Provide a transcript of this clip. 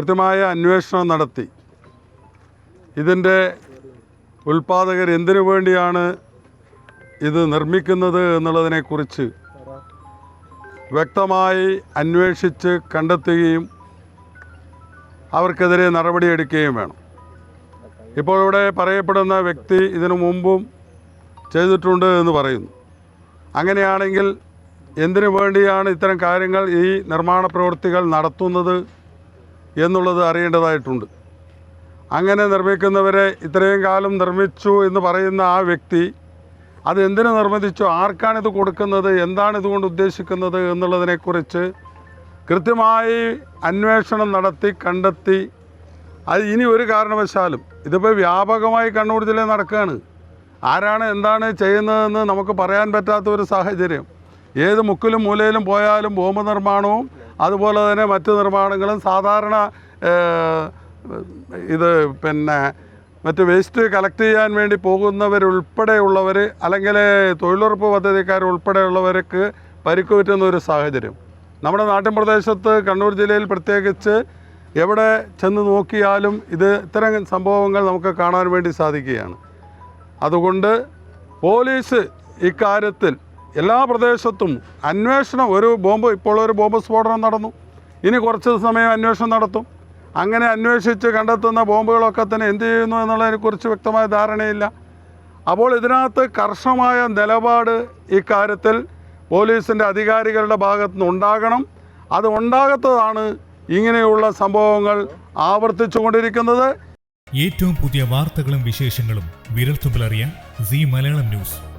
കൃത്യമായ അന്വേഷണം നടത്തി. ഇതിന്റെ ഉൽപ്പാദകർ എന്തിനു വേണ്ടിയാണ് ഇത് നിർമ്മിക്കുന്നത് എന്നുള്ളതിനെക്കുറിച്ച് വ്യക്തമായി അന്വേഷിച്ച് കണ്ടെത്തുകയും അവർക്കെതിരെ നടപടിയെടുക്കുകയും വേണം. ഇപ്പോൾ ഇവിടെ പറയപ്പെടുന്ന വ്യക്തി ഇതിനു മുമ്പും ചെയ്തിട്ടുണ്ട് എന്ന് പറയുന്നു. അങ്ങനെയാണെങ്കിൽ എന്തിനു വേണ്ടിയാണ് ഇത്തരം കാര്യങ്ങൾ ഈ നിർമ്മാണ പ്രവൃത്തികൾ നടത്തുന്നത്? എന്നുള്ളത് അറിയേണ്ടതായിട്ടുണ്ട്. അങ്ങനെ നിർമ്മിക്കുന്നവരെ ഇത്രയും കാലം നിർമ്മിച്ചു എന്ന് പറയുന്ന ആ വ്യക്തി അത് എന്തിനു നിർമ്മിച്ചു? ആർക്കാണിത് കൊടുക്കുന്നത്? എന്താണ് ഇതുകൊണ്ട് ഉദ്ദേശിക്കുന്നത് എന്നുള്ളതിനെക്കുറിച്ച് കൃത്യമായി അന്വേഷണം നടത്തി കണ്ടെത്തി. അത് ഇനി ഒരു കാരണവശാലും ഇതിപ്പോൾ വ്യാപകമായി കണ്ണൂർ ജില്ലയിൽ നടക്കുകയാണ്. ആരാണ് എന്താണ് ചെയ്യുന്നതെന്ന് നമുക്ക് പറയാൻ പറ്റാത്ത ഒരു സാഹചര്യം. ഏത് മുക്കിലും മൂലയിലും പോയാലും ബോംബ് നിർമ്മാണവും അതുപോലെ തന്നെ മറ്റ് നിർമ്മാണങ്ങളും സാധാരണ ഇത് പിന്നെ മറ്റ് വേസ്റ്റ് കളക്ട് ചെയ്യാൻ വേണ്ടി പോകുന്നവരുൾപ്പെടെയുള്ളവർ അല്ലെങ്കിൽ തൊഴിലുറപ്പ് പദ്ധതിക്കാർ ഉൾപ്പെടെയുള്ളവർക്ക് പരിക്ക് പറ്റുന്ന ഒരു സാഹചര്യം. നമ്മുടെ നാട്ടിൻ പ്രദേശത്ത് കണ്ണൂർ ജില്ലയിൽ പ്രത്യേകിച്ച് എവിടെ ചെന്ന് നോക്കിയാലും ഇത് ഇത്തരം സംഭവങ്ങൾ നമുക്ക് കാണാൻ വേണ്ടി സാധിക്കുകയാണ്. അതുകൊണ്ട് പോലീസ് ഇക്കാര്യത്തിൽ എല്ലാ പ്രദേശത്തും അന്വേഷണം ഒരു ബോംബ് ഇപ്പോൾ ഒരു ബോംബ് സ്ഫോടനം നടന്നു. ഇനി കുറച്ച് സമയം അന്വേഷണം നടത്തും. അങ്ങനെ അന്വേഷിച്ച് കണ്ടെത്തുന്ന ബോംബുകളൊക്കെ തന്നെ എന്ത് ചെയ്യുന്നു എന്നുള്ളതിനെക്കുറിച്ച് വ്യക്തമായ ധാരണയില്ല. അപ്പോൾ ഇതിനകത്ത് കർശനമായ നിലപാട് ഇക്കാര്യത്തിൽ പോലീസിന്റെ അധികാരികളുടെ ഭാഗത്തു നിന്ന് ഉണ്ടാകണം. അത് ഉണ്ടാകാത്തതാണ് ഇങ്ങനെയുള്ള സംഭവങ്ങൾ ആവർത്തിച്ചു കൊണ്ടിരിക്കുന്നത് ഏറ്റവും പുതിയ വാർത്തകളും വിശേഷങ്ങളും വിരൽത്തുമ്പിലറിയാൻ സി മലയാളം ന്യൂസ്.